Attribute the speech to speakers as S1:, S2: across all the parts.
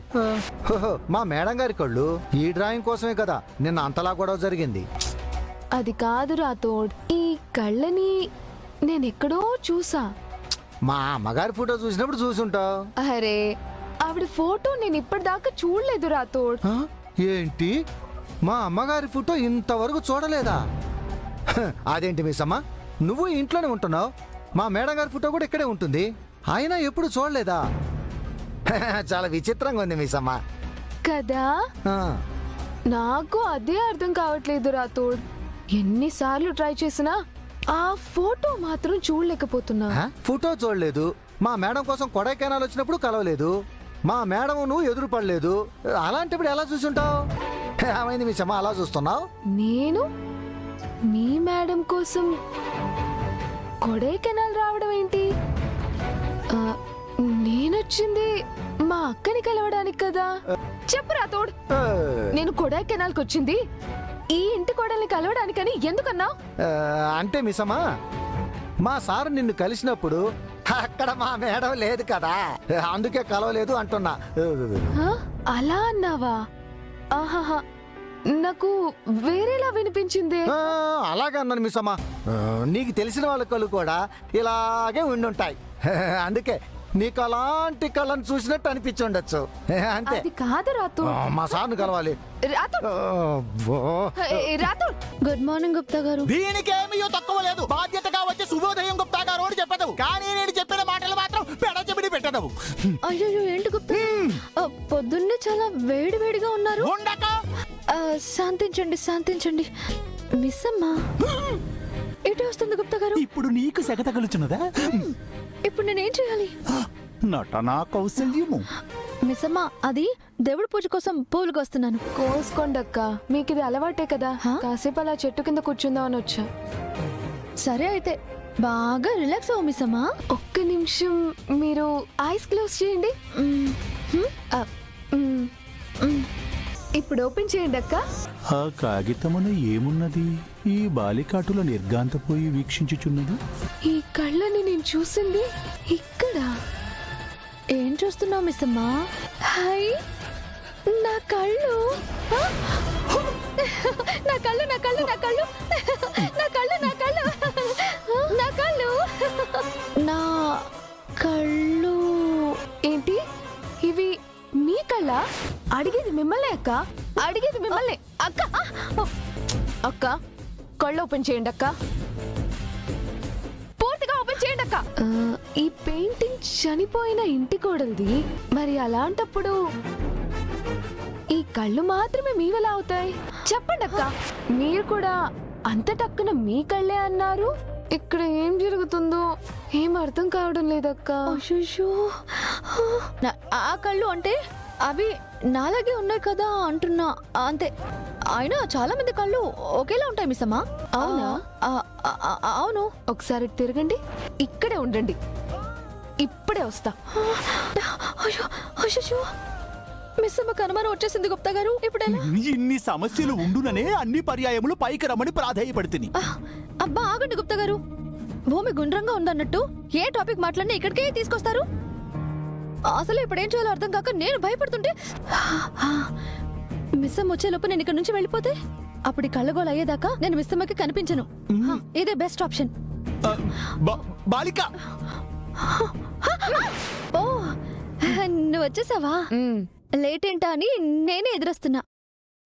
S1: కళ్ళు.
S2: హోహో, మా మేడం గారి కళ్ళు ఈ డ్రాయింగ్ కోసమే కదా. నిన్న అంతలా గొడవ జరిగింది.
S1: అది కాదు రాతోడ్ ఈ కళ్ళని నేనెక్కడో చూసా.
S2: మా అమ్మగారి ఫోటో చూసినప్పుడు చూసుంటావు
S1: అరే ఆవిడ ఫోటో నేను ఇప్పటిదాకా చూడలేదు రాతోడ్
S2: హ? ఏంటి? మా అమ్మగారి ఫోటో ఇంతవరకు చూడలేదా? హ, అదేంటి మిస్సమ్మ నువ్వు ఇంట్లోనే ఉంటున్నావు. మా మేడం గారి ఫోటో కూడా ఇక్కడే ఉంటుంది. అయినా ఎప్పుడు చూడలేదా? చాలా విచిత్రంగా ఉంది మిస్సమ్మ
S1: కదా?
S2: ఆ,
S1: నాకు అదే అర్థం కావట్లేదు రాతోడ్ ఎన్నిసార్లు ట్రై చేసినా ఆ ఫోటో మాత్రం చూడలేకపోతున్నా?
S2: ఫోటో చూడలేదు. మా మేడం కోసం కొడైకెనాల్ వచ్చినప్పుడు కలవలేదు. మా మేడం నువ్వు ఎదురు పడలేదు అలాంటప్పుడు ఎలా చూసుంటావు? ఏమైంది మిస్సమ్మ అలా చూస్తున్నావు?
S1: నేను? మీ మేడం కోసం కొడైకెనాల్ రావడం ఏంటి? ఆ, నేనొచ్చింది మా అక్కని కలవడానికి కదా. చెప్పు రాతోడ్ నేను కొడైకెనాల్కి వచ్చింది. ఈ ఇంటి కోడల్ని కలవడానికని ఎందుకన్నావు?
S2: ఆ, అంటే మిసమా మా సార్ నిన్ను కలిసినప్పుడు అక్కడ మా మేడం లేదు కదా. అందుకే కలవలేదు అంటున్నా.
S1: అలా అన్నావా? ఆహాహా నాకు వేరేలా వినిపించిందే.
S2: ఆ, అలాగే అన్నాను మిసమ్మా. ఆ, నీకు తెలిసిన వాళ్ళ కళ్ళు కూడా ఇలాగే ఉండుంటాయి. అందుకే నీకు అలాంటి కళ్ళను చూసినట్టు అనిపించి ఉండొచ్చు అంతే.
S1: అది కాదు రాతోడ్
S2: ఆ, మా సార్ను కలవాలి. అబ్బో.
S1: ఏ, రాతోడ్
S3: గుడ్ మార్నింగ్ గుప్తా గారు.
S4: దీనికేమీ తక్కువ లేదు. బాధ్యతగా వచ్చి శుభోదయం గుప్తా గారు అని చెప్పదవు. కానీ నేను చెప్పిన మాటలు మాత్రం పెడ చెబిడి పెట్టదవు.
S3: అయ్యో ఏంటి గుప్తా? ఆ, పొద్దున్నే చాలా వేడి వేడిగా ఉన్నారు.
S4: ఉండక.
S3: ఆ, శాంతించండి శాంతించండి. మిస్ అమ్మా. ఎటు వస్తుంది గుప్తా గారు.
S4: ఇప్పుడు నీకు సెగ తగులుచున్నదా?
S3: ఇప్పుడు నేనేం చేయాలి?
S4: నటనా కౌశల్యము.
S3: మిస్ అమ్మా అది దేవుడి పూజ కోసం పూలకు వస్తున్నాను
S1: కోసుకోండక్క మీకు ఇది అలవాటే కదా.
S3: హా?
S1: కాసేపు అలా చెట్టు కింద కూర్చుందాం అని వచ్చా.
S3: సరే అయితే బాగా రిలాక్స్ అవ్వు మిస్ అమ్మా
S1: ఒక్క నిమిషం మీరు ఐస్ క్లోజ్ చేయండి.
S3: హ్మ్,
S1: ఆ. ఇప్పుడు ఓపెన్ చేయండి అక్క.
S4: ఆ కాగితమున ఏమున్నది? ఈ బాలికాటుల నిర్గాంతపోయి వీక్షించుచున్నది?
S1: ఈ కళ్ళని నేను చూసింది ఇక్కడ.
S3: ఏం చూస్తున్నావు మిస్ అమ్మా
S1: హాయ్. నా కళ్ళు!
S3: నా కళ్ళు నా కళ్ళు నా కళ్ళు.
S1: అక్క అడిగేది మిమ్మల్ని. అక్క! అక్క కళ్ళు ఓపెన్ చేయండి అక్క. పూర్తిగా ఓపెన్ చేయండి అక్క. ఈ పెయింటింగ్ చనిపోయిన ఇంటి కోడలిది. మరి అలాంటప్పుడు ఈ కళ్ళు మాత్రమే మీవెలా అవుతాయి? చెప్పండి అక్క. మీరు కూడా అంత టక్కున మీ కళ్ళే అన్నారు? ఇక్కడ ఏం జరుగుతుందో ఏం అర్థం కావడం లేదక్క.
S3: ఆ కళ్ళు అంటే అవి నాలాగే ఉన్నాయి కదా అంటున్నా. అంతే. అయినా చాలా మంది కళ్ళు ఒకేలా ఉంటాయి మిస్ అమ్మా.
S1: అవునా?
S3: అవును.
S1: ఒకసారి తిరగండి. ఇక్కడే ఉండండి. ఇప్పుడే వస్తా.
S3: అయ్యో అయ్యో మిస్ అమ్మకు అనుమానం వచ్చేసింది గుప్తా గారు. ఇప్పుడు ఎలా
S4: ఇన్ని సమస్యలు ఉండుననే అన్ని పర్యాయములు పైకి రమ్మని ప్రాధాయపడుతుంది
S3: అబ్బా ఆగండి గుప్తా గారు. భూమి గుండ్రంగా ఉందన్నట్టు ఏ టాపిక్ మాట్లాడినా ఇక్కడికే తీసుకొస్తారు. అసలు ఇప్పుడు ఏం చేయాలో అర్థం కాక నేను భయపడుతుంటే మిస్ అమ్మ వచ్చే లోపు నేను ఇక్కడ నుంచి వెళ్ళిపోతే అప్పుడు ఈ కళ్ళగోలు అయ్యేదాకా నేను మిస్ అమ్మకి కనిపించను ఇదే బెస్ట్ ఆప్షన్
S4: బాలిక!
S3: ఓ నువ్వు వచ్చేసావా? లేట్ ఏంటా అని నేనే ఎదురొస్తున్నా.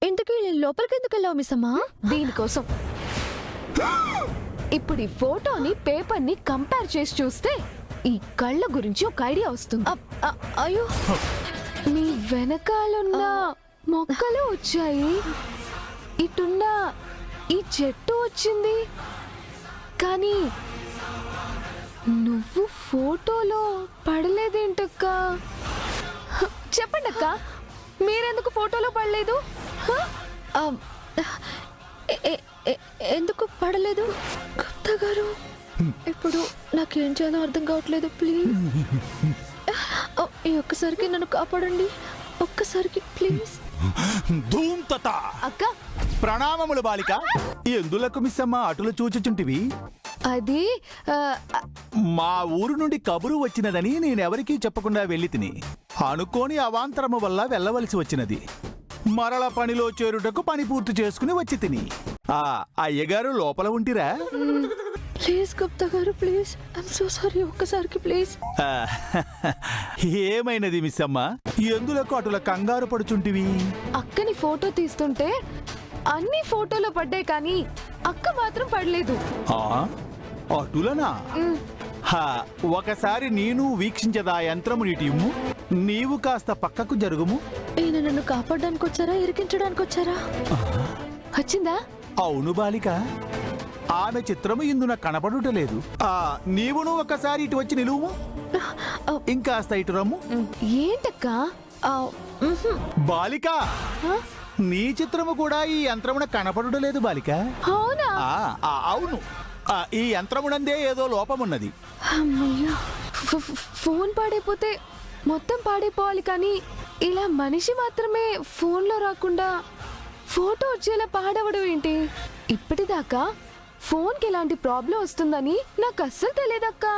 S3: ఇంతకీ లోపలికి ఎందుకు వెళ్ళావు మిస్ అమ్మా
S1: దీనికోసం ఇప్పుడు ఈ ఫోటోని పేపర్ని కంపేర్ చేసి చూస్తే ఈ కళ్ళ గురించి ఒక ఐడియా వస్తుంది.
S3: అ- అయ్యో.
S1: మీ వెనకాలన్న మొక్కలు వచ్చాయి. ఇటున్న ఈ చెట్టు వచ్చింది. కానీ నువ్వు ఫోటోలో పడలేదేంటక్క? చెప్పండి అక్క మీరెందుకు ఫోటోలో పడలేదు? హ?
S3: ఆ, ఎ- ఎ- ఎ- ఎందుకు పడలేదు? గుప్తా గారు ఇప్పుడు నాకేం చేయాలో అర్థం కావట్లేదు ప్లీజ్ ఈ ఒక్కసారికి నన్ను కాపాడండి. ఒక్కసారికి ప్లీజ్
S4: ధూమ్తత.
S1: అక్క.
S4: ప్రణామములు బాలిక. ఎందులకు మిస్సమ్మ అటులు చూచుచుంటివి.
S1: అది
S4: మా ఊరు నుండి కబురు వచ్చినదని నేనెవరికీ చెప్పకుండా వెళ్ళి తిని అనుకోని అవాంతరము వల్ల వెళ్ళవలసి వచ్చినది. మరల పనిలో చేరుటకు పని పూర్తి చేసుకుని వచ్చి తిని. ఆ అయ్యగారు లోపల ఉంటిరా?
S3: Please Gupta garu please I'm so sorry ఒక్కసారికి ప్లీజ్
S4: ఏమైనది మిస్ అమ్మ? ఎందులకు అటుల కంగారు పడుచుంటివి?
S1: అక్కని ఫోటో తీస్తుంటే అన్ని ఫోటోలో పడ్డాయి కానీ అక్క మాత్రం పడలేదు.
S4: ఆ, అటులనా? ఒకసారి నేను వీక్షించదా యంత్రము నీటిమ్ము నీవు కాస్త పక్కకు జరుగుము.
S3: ఈయన నన్ను కాపాడడానికి వచ్చారా ఇరికించడానికి వచ్చారా
S1: వచ్చిందా?
S4: అవును బాలిక. ఆమె చిత్రము ఇందున కనపడుటలేదు ఆ నీవును ఒకసారి ఇటు వచ్చి నిలువు ఇంకాస్త ఇటు రమ్ము.
S1: ఏంటక్క.
S4: బాలిక? నీ చిత్రము కూడా ఈ యంత్రమున కనపడుటలేదు బాలిక.
S1: అవునా?
S4: ఈ యంత్రమునందే ఏదో లోపమున్నది.
S1: ఫోన్ పాడైపోతే మొత్తం పాడైపోవాలి కానీ ఇలా మనిషి మాత్రమే ఫోన్లో రాకుండా ఫోటో వచ్చేలా పాడవడం ఏంటి? ఇప్పటిదాకా ఫోన్కి ఎలాంటి ప్రాబ్లం వస్తుందని నాకు అస్సలు తెలియదక్కా.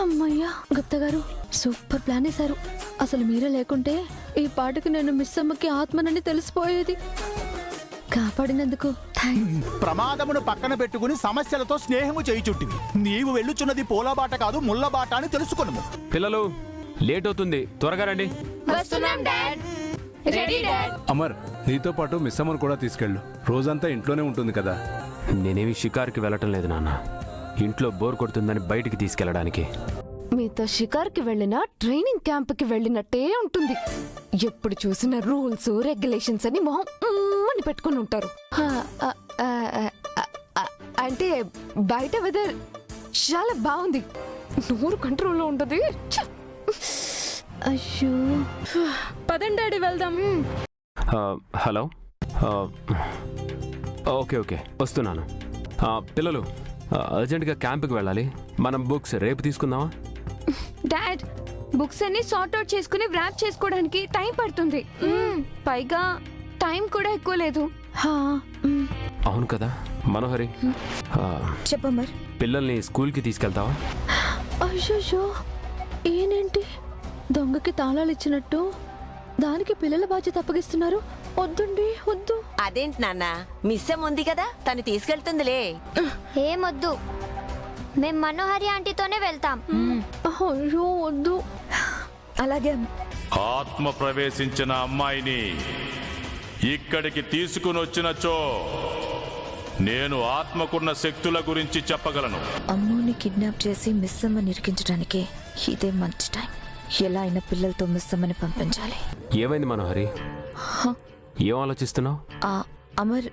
S3: అమ్మయ్యా గుప్తా గారు సూపర్ ప్లాన్ వేశారు. అసలు మీరే లేకుంటే ఈ పాటకు నేను మిస్ అమ్మకి ఆత్మనని తెలిసిపోయేది. కాపాడినందుకు
S4: ప్రమాదమును పక్కన పెట్టుకుని సమస్యలతో స్నేహము చేయుచుంటివి. నీవు వెళ్ళుచున్నది పూలబాట కాదు ముళ్ళబాట అని తెలుసుకొనుము.
S5: పిల్లలు లేట్ అవుతుంది. త్వరగా రండి.
S6: అమర్ నీతో పాటు మిస్ అమ్మను కూడా తీసుకెళ్ళు. రోజంతా ఇంట్లోనే ఉంటుంది కదా.
S5: నేనేమి షికార్కి వెళ్ళటం లేదు నాన్న. ఇంట్లో బోర్ కొడుతుందని బయటికి తీసుకెళ్ళడానికి.
S1: మీతో షికార్కి వెళ్ళిన ట్రైనింగ్ క్యాంప్కి వెళ్ళినట్టే ఉంటుంది. ఎప్పుడు చూసిన రూల్స్ రెగ్యులేషన్స్ అని మొహం అని పెట్టుకుని ఉంటారు. అంటే బయట వెదర్ చాలా బాగుంది. నోరు కంట్రోల్లో ఉంటుంది!
S3: అయ్యో.
S1: పదండి డాడీ వెళ్దాం.
S5: హలో? ఆ, ఓకే ఓకే వస్తున్నాను. ఆ, పిల్లలు ఆ, అర్జెంటుగా క్యాంప్కి వెళ్ళాలి. మనం బుక్స్ రేపు తీసుకుందామా?
S7: డాడ్ బుక్స్ అన్ని సార్ట్ అవుట్ చేసుకుని వ్రాప్ చేసుకోవడానికి టైం పడుతుంది. పైగా టైం కూడా ఎక్కువ లేదు.
S5: అవును కదా మనోహరి. ఆ,
S3: చెప్పమ్మర్
S5: పిల్లల్ని స్కూల్కి తీసుకెళ్తావా?
S3: అయ్యో ఈయనేంటి దొంగకి తాళాలు ఇచ్చినట్టు? దానికి పిల్లల బాధ్యత అప్పగిస్తున్నారు? వద్దండి వద్దు.
S8: అదేంటి నాన్న? మిస్సం ఉంది కదా తను తీసుకెళ్తుందిలే.
S9: ఏమొద్దు మేం మనోహరి ఆంటీతోనే వెళ్తాం.
S3: అయ్యో వద్దు. అలాగే
S10: ఆత్మ ప్రవేశించిన అమ్మాయిని ఇక్కడికి తీసుకుని వచ్చినచో నేను ఆత్మకున్న శక్తుల గురించి చెప్పగలను.
S11: అమ్మోని కిడ్నాప్ చేసి మిస్ అమ్మని ఇరికించడానికి ఇదే మంచి టైం. ఎలా అయినా పిల్లలతో మిస్ అమ్మని పంపించాలి.
S5: ఏమైంది మనోహరి? ఏం ఆలోచిస్తున్నావు?
S11: ఆ అమర్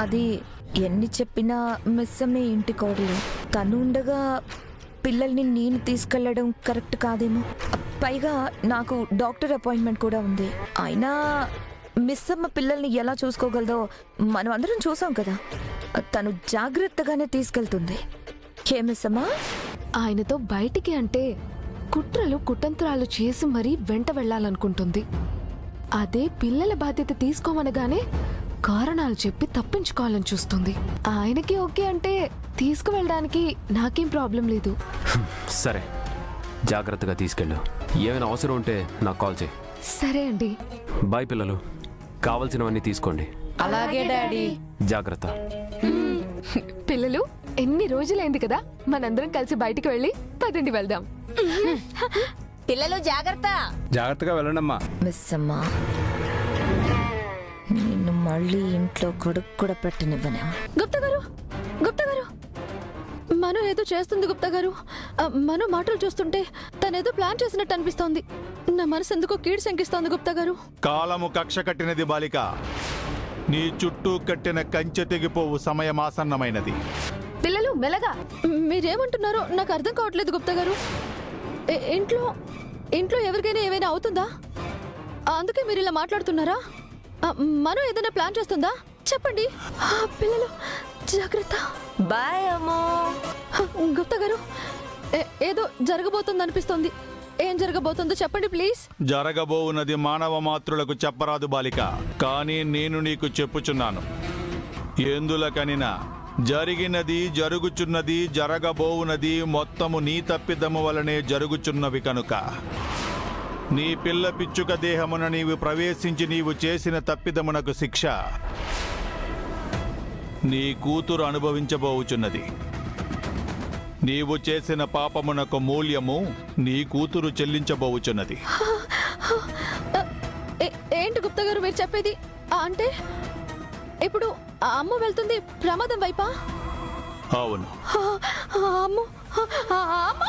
S11: అది ఎన్ని చెప్పినా మిస్ అమ్మే ఇంటి కోడలు. తను ఉండగా పిల్లల్ని నేను తీసుకెళ్ళడం కరెక్ట్ కాదేమో. పైగా నాకు డాక్టర్ అపాయింట్మెంట్ కూడా ఉంది. అయినా మిస్ అమ్మ పిల్లల్ని ఎలా చూసుకోగలదో మనం అందరం చూసాం కదా. తను జాగ్రత్తగానే తీసుకెళ్తుంది. ఏ మిస్ అమ్మా.
S1: ఆయనతో బయటికి అంటే కుట్రలు కుతంత్రాలు చేసి మరీ వెంట వెళ్ళాలనుకుంటుంది. అదే పిల్లల బాధ్యత తీసుకోమనగానే కారణాలు చెప్పి తప్పించుకోవాలని చూస్తుంది. ఆయనకి ఓకే అంటే తీసుకువెళ్ళడానికి నాకేం ప్రాబ్లం లేదు.
S5: సరే. జాగ్రత్తగా తీసుకెళ్ళు. ఏమైనా అవసరం ఉంటే నాకు కాల్ చేయి.
S1: సరే అండి.
S5: బాయ్ పిల్లలు. కావలసినవన్నీ తీసుకోండి.
S8: అలాగే డాడీ.
S5: జాగ్రత్త.
S1: పిల్లలు ఎన్ని రోజులైంది కదా? మనందరం కలిసి బయటికి వెళ్ళి పదండి వెళ్దాం.
S8: పిల్లలు జాగ్రత్త.
S6: జాగ్రత్తగా వెళ్ళండమ్మా.
S11: మిస్ అమ్మా నిన్ను మళ్ళీ ఇంట్లో కొడుకు కూడా పెట్టనివ్వనే?
S3: గుప్తా గారు గుప్తా గారు. మను ఏదో చేస్తుంది గుప్తా గారు. ఆ, మను మాటలు చూస్తుంటే తనేదో ప్లాన్ చేసినట్టు అనిపిస్తోంది. నా మనసు ఎందుకో కీడు శంకిస్తోంది గుప్తా గారు.
S4: కాలము కక్ష కట్టినది బాలిక. నీ చుట్టూ కట్టిన కంచె తెగిపోవు సమయమాసన్నమైనది
S1: పిల్లలు మెల్లగా.
S3: మీరేమంటున్నారో నాకు అర్థం కావట్లేదు గుప్తా గారు. ఏ- ఇంట్లో ఇంట్లో ఎవరికైనా ఏమైనా అవుతుందా? అందుకే మీరు ఇలా మాట్లాడుతున్నారా? మనం ఏదైనా ప్లాన్ చేస్తుందా? చెప్పండి. పిల్లలు జాగ్రత్త.
S8: బాయ్ అమ్మో.
S3: గుప్తా గారు ఏ- ఏదో జరగబోతుంది అనిపిస్తోంది ఏం జరగబోతుందో చెప్పండి ప్లీజ్
S4: జరగబోవున్నది మానవ మాతృలకు చెప్పరాదు బాలిక. కానీ నేను నీకు చెప్పుచున్నాను. ఎందులకనినా జరిగినది జరుగుచున్నది జరగబోవునది మొత్తము నీ తప్పిదము వలనే జరుగుచున్నవి కనుక. నీ పిల్ల పిచ్చుక దేహమున నీవు ప్రవేశించి నీవు చేసిన తప్పిదమునకు శిక్ష. నీ కూతురు అనుభవించబోవుచున్నది నీవు చేసిన పాపమునకు మూల్యము నీ కూతురు చెల్లించబోవుచున్నది.
S3: ఏ- ఏంటి గుప్తా గారు మీరు చెప్పేది? అంటే ఇప్పుడు ఆ అమ్మ వెళ్తుంది ప్రమాదం వైపా?
S4: అవును.
S3: ఆ, అమ్మ ఆ అమ్మ!